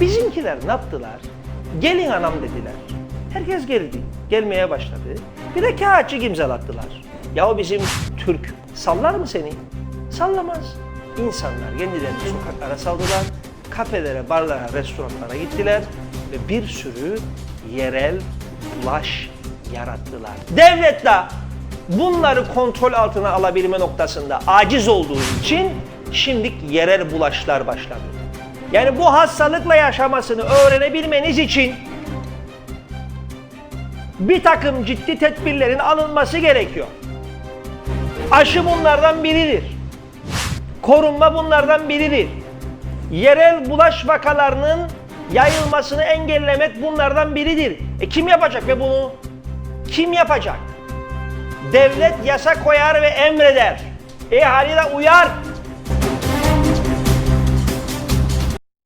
Bizimkiler ne yaptılar? Gelin anam dediler. Herkes geldi. Gelmeye başladı. Bir de kağıtçık imzalattılar. Ya bizim Türk sallar mı seni? Sallamaz. İnsanlar kendilerini sokaklara saldılar. Kafelere, barlara, restoranlara gittiler. Ve bir sürü yerel bulaş yarattılar. Devlet de bunları kontrol altına alabilme noktasında aciz olduğu için şimdi yerel bulaşlar başladı. Yani bu hastalıkla yaşamasını öğrenebilmeniz için bir takım ciddi tedbirlerin alınması gerekiyor. Aşı bunlardan biridir. Korunma bunlardan biridir. Yerel bulaş vakalarının yayılmasını engellemek bunlardan biridir. E kim yapacak ve bunu? Kim yapacak? Devlet yasa koyar ve emreder. E haliyle uyar.